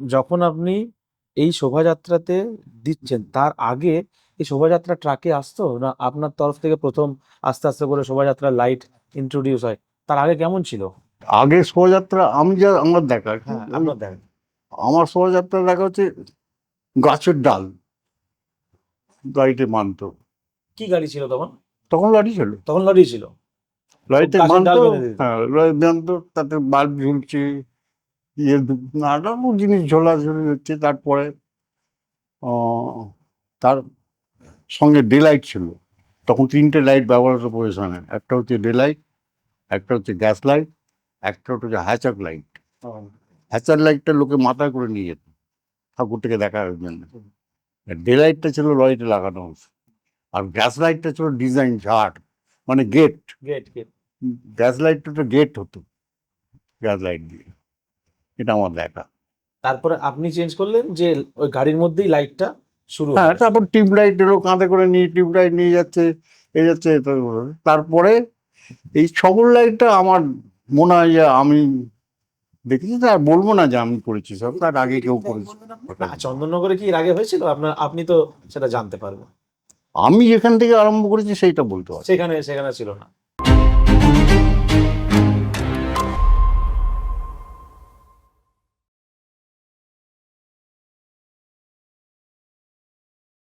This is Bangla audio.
যখন আপনি এই শোভাযাত্রাতে দিচ্ছেন তার আগে এই শোভাযাত্রা ট্রাকে আসতো না আপনার তরফ থেকে প্রথম আস্তে আস্তে করে শোভাযাত্রার লাইট ইন্ট্রোডিউস হয়? তার আগে কেমন ছিল? আগে শোভাযাত্রা আমি যা আমার দেখা হ্যাঁ আমার শোভাযাত্রা দেখা হচ্ছে গাছের ডাল। গাড়িতে মানতো। কি গাড়ি ছিল তখন? তখন লাঠি ছিল। তখন লরি ছিল। মানতো। হ্যাঁ লাইট মানতো তাতে বাল্ব ঝুলছে। ইয়ে নানান জিনিস ঝোলাঝুলি হচ্ছে তারপরে তার সঙ্গে ডে লাইট ছিল। তখন তিনটে লাইট ব্যবহার হতো পজিশনে একটা হচ্ছে ডে লাইট একটা হচ্ছে গ্যাস লাইট একটা হচ্ছে হ্যাচার লাইট হ্যাচার লাইটটা লোকে মাথায় করে নিয়ে যেত ঠাকুরটাকে দেখার জন্য। ডে লাইটটা ছিল লরিতে লাগানো। হতো আর গ্যাস লাইটটা ছিল ডিজাইন ঝাড় মানে গেট গেট গেট গ্যাস লাইটটা তো গেট হতো গ্যাস লাইট দিয়ে। এটা আমার দেখা। তারপরে আপনি চেঞ্জ করলেন যে ওই গাড়ির মধ্যেই লাইটটা শুরু হ্যাঁ তারপর টিউব লাইট এলো কাঁধে করে নিয়ে টিউব লাইট নিয়ে যাচ্ছে এ যাচ্ছে তারপরে- তারপরে এই ছগল লাইটটা আমার মনে হয় যে আমি দেখেছি তো আর বলব না যে আমি করেছি সব তার আগে কেউ করেছে। না, চন্দননগরে কি এর আগে হয়েছিল? আপনার আপনি তো সেটা জানতে পারবেন। আমি যেখান থেকে আরম্ভ করেছি সেইটা বলতে পারছি। সেখানে সেখানে ছিল না।